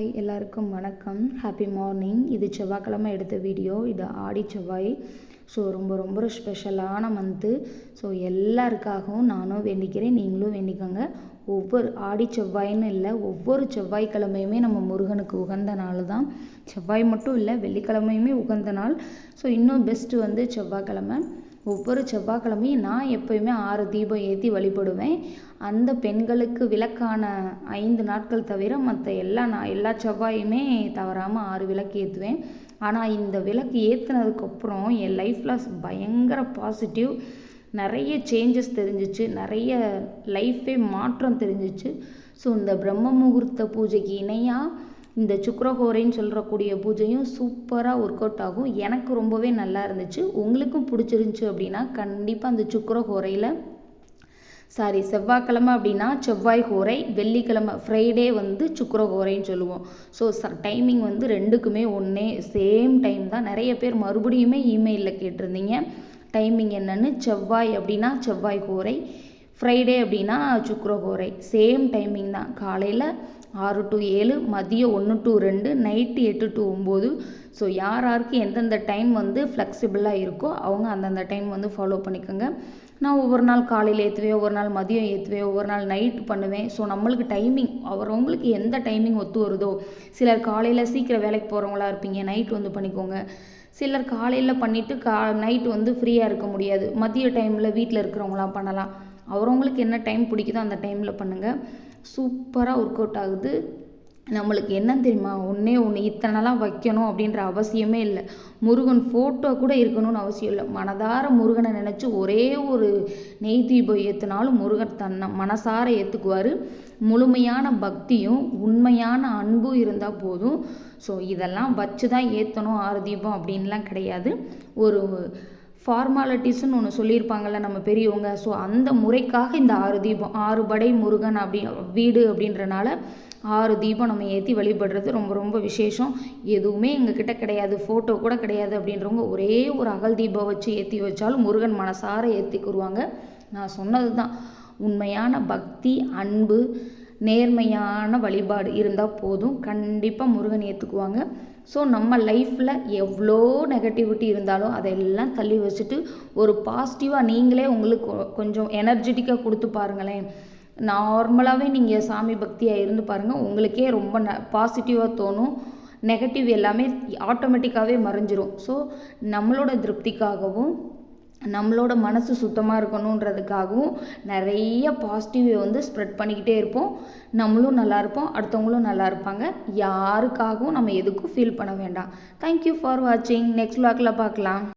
Hi எல்லாருக்கும் வணக்கம். Happy morning இது செவ்வாய்க்கிழமை எடுத்த வீடியோ இது ஆடி செவ்வாய். ஸோ ரொம்ப ரொம்ப ஸ்பெஷலான மந்த்து ஸோ எல்லாருக்காகவும் நானும் வேண்டிக்கிறேன். நீங்களும் வேண்டிக்கோங்க. ஒவ்வொரு ஆடி செவ்வாயின்னு இல்லை ஒவ்வொரு செவ்வாய்க்கிழமையுமே நம்ம முருகனுக்கு உகந்த நாள் தான். செவ்வாய் மட்டும் இல்லை வெள்ளிக்கிழமையுமே உகந்த நாள். ஸோ இன்னும் பெஸ்ட்டு வந்து செவ்வாய்க்கிழமை. ஒவ்வொரு செவ்வாய்க்கிழமையும் நான் எப்போயுமே ஆறு தீபம் ஏற்றி வழிபடுவேன். அந்த பெண்களுக்கு விளக்கான ஐந்து நாட்கள் தவிர மற்ற எல்லா நான் எல்லா செவ்வாயுமே தவறாமல் ஆறு விளக்கு ஏற்றுவேன் ஆனால் இந்த விளக்கு ஏற்றுனதுக்கப்புறம் என் லைஃப்பில் பயங்கர பாசிட்டிவ் நிறைய சேஞ்சஸ் தெரிஞ்சிச்சு. நிறைய லைஃபே மாற்றம் தெரிஞ்சிச்சு. ஸோ இந்த பிரம்ம முகூர்த்த பூஜைக்கு இணையாக இந்த சுக்கரஹோரைன்னு சொல்கிறக்கூடிய பூஜையும் சூப்பராக ஒர்க் அவுட் ஆகும். எனக்கு ரொம்பவே நல்லா இருந்துச்சு. உங்களுக்கும் பிடிச்சிருந்துச்சி அப்படின்னா கண்டிப்பாக அந்த சுக்கரஹோரையில் சாரி செவ்வாய்க்கிழமை அப்படின்னா செவ்வாய் ஹோரை வெள்ளிக்கிழமை ஃப்ரைடே வந்து சுக்கரஹோரைன்னு சொல்லுவோம். ஸோ ச டைமிங் வந்து ரெண்டுக்குமே ஒன்றே சேம் டைம் தான். நிறைய பேர் மறுபடியுமே இமெயிலில் கேட்டிருந்தீங்க. டைமிங் என்னென்னு? செவ்வாய் அப்படின்னா செவ்வாய் ஹோரை ஃப்ரைடே அப்படின்னா சுக்ரஹோரை சேம் டைமிங் தான். காலையில் ஆறு டு ஏழு மதியம் ஒன்று டு ரெண்டு நைட்டு எட்டு டு ஒம்பது. ஸோ யார் யாருக்கு எந்தெந்த டைம் வந்து ஃப்ளெக்சிபிளாக இருக்கோ அவங்க அந்தந்த டைம் வந்து ஃபாலோ பண்ணிக்கோங்க. நான் ஒவ்வொரு நாள் காலையில் ஏற்றுவேன் ஒவ்வொரு நாள் மதியம் ஏற்றுவேன் ஒவ்வொரு நாள் நைட்டு பண்ணுவேன். ஸோ நம்மளுக்கு டைமிங் அவரவங்களுக்கு எந்த டைமிங் ஒத்து வருதோ சிலர் காலையில் சீக்கிரம் வேலைக்கு போகிறவங்களா இருப்பீங்க நைட் வந்து பண்ணிக்கோங்க. சிலர் காலையில் பண்ணிவிட்டு கா நைட்டு வந்து ஃப்ரீயாக இருக்க முடியாது. மதிய டைமில் வீட்டில் இருக்கிறவங்களாம் பண்ணலாம். அவரவங்களுக்கு என்ன டைம் பிடிக்குதோ அந்த டைமில் பண்ணுங்கள் சூப்பராக ஒர்க் அவுட் ஆகுது. நம்மளுக்கு என்ன தெரியுமா? ஒன்றே ஒன்று இத்தனைலாம் வைக்கணும் அப்படின்ற அவசியமே இல்லை. முருகன் ஃபோட்டோ கூட இருக்கணும்னு அவசியம் இல்லை. மனதார முருகனை நினச்சி ஒரே ஒரு நெய் தீபம் ஏற்றுனாலும் முருகன் தன்னை மனசார ஏற்றுக்குவார் முழுமையான பக்தியும் உண்மையான அன்பும் இருந்தால் போதும். ஸோ இதெல்லாம் வச்சு தான் ஏற்றணும் ஆறு தீபம் அப்படின்லாம் கிடையாது. ஒரு ஃபார்மாலிட்டிஸ்னு ஒன்று சொல்லியிருப்பாங்கள்ல நம்ம பெரியவங்க. ஸோ அந்த முறைக்காக இந்த ஆறு தீபம் ஆறு படை முருகன் அப்படி வீடு அப்படின்றனால ஆறு தீபம் நம்ம ஏற்றி வழிபடுறது ரொம்ப ரொம்ப விசேஷம். எதுவுமே எங்ககிட்ட கிடையாது ஃபோட்டோ கூட கிடையாது அப்படின்றவங்க ஒரே ஒரு அகல் தீபம் வச்சு ஏற்றி வச்சாலும் முருகன் மனசார ஏற்றிக்குருவாங்க நான் சொன்னது தான் உண்மையான பக்தி அன்பு நேர்மையான வழிபாடு இருந்தால் போதும். கண்டிப்பாக முருகன் ஏற்றுக்குவாங்க ஸோ நம்ம லைஃப்பில் எவ்வளோ நெகட்டிவிட்டி இருந்தாலும் அதெல்லாம் தள்ளி வச்சுட்டு ஒரு பாசிட்டிவாக நீங்களே உங்களுக்கு கொஞ்சம் எனர்ஜெட்டிக்காக கொடுத்து பாருங்களேன். நார்மலாகவே நீங்கள் சாமி பக்தியாக இருந்து பாருங்கள் உங்களுக்கே ரொம்ப ந பாசிட்டிவாக தோணும். நெகட்டிவ் எல்லாமே ஆட்டோமேட்டிக்காகவே மறைஞ்சிரும். ஸோ நம்மளோட திருப்திக்காகவும் நம்மளோட மனசு சுத்தமாக இருக்கணுன்றதுக்காகவும் நிறைய பாசிட்டிவை வந்து ஸ்ப்ரெட் பண்ணிக்கிட்டே இருப்போம். நம்மளும் நல்லா இருப்போம். அடுத்தவங்களும் நல்லா இருப்பாங்க. யாருக்காகவும் நம்ம எதுக்கும் ஃபீல் பண்ண வேண்டாம். தேங்க்யூ ஃபார் வாட்சிங் நெக்ஸ்ட் விளாக்கில் பார்க்கலாம்.